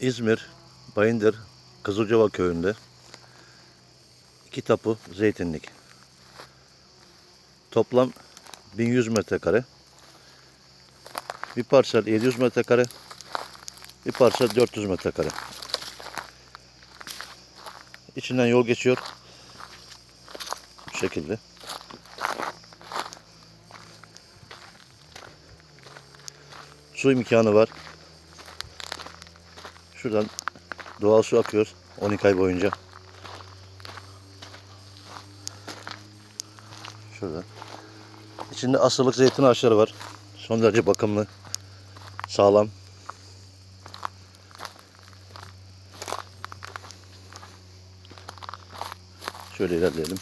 İzmir, Bayındır, Kızılcova köyünde iki tapu zeytinlik. Toplam 1100 metrekare. Bir parsel 700 metrekare. Bir parsel 400 metrekare. İçinden yol geçiyor. Bu şekilde. Su imkanı var. Şuradan doğal su akıyor 12 ay boyunca. Şurada. İçinde asırlık zeytin ağaçları var. Son derece bakımlı. Sağlam. Şöyle ilerleyelim.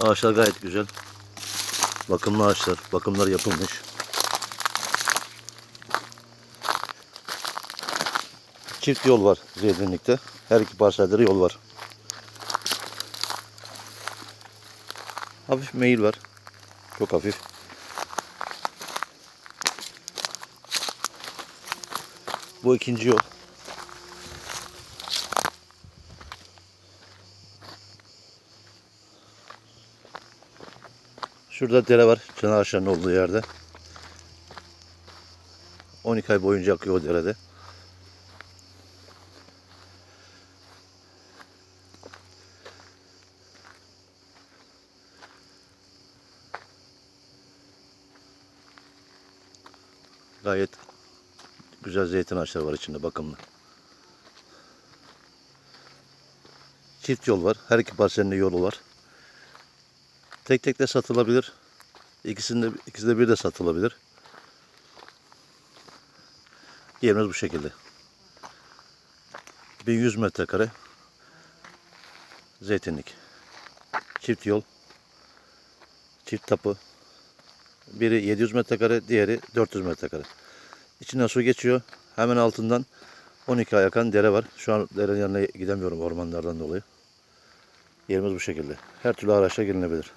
Ağaçlar gayet güzel. Bakımlı ağaçlar. Bakımlar yapılmış. Çift yol var zeytinlikte. Her iki de yol var. Hafif meyil var. Çok hafif. Bu ikinci yol. Şurada dere var. Çınar olduğu yerde. 12 ay boyunca akıyor o derede. Gayet güzel zeytin ağaçları var içinde bakımlı. Çift yol var. Her iki parselinde yolu var. Tek tek de satılabilir. İkisinde ikisi de bir de satılabilir. Yerimiz bu şekilde. 1100 metrekare zeytinlik. Çift yol. Çift tapı. Biri 700 metrekare, diğeri 400 metrekare. İçinden su geçiyor. Hemen altından 12 ay akan dere var. Şu an derenin yanına gidemiyorum ormanlardan dolayı. Yerimiz bu şekilde. Her türlü araçla gelinebilir.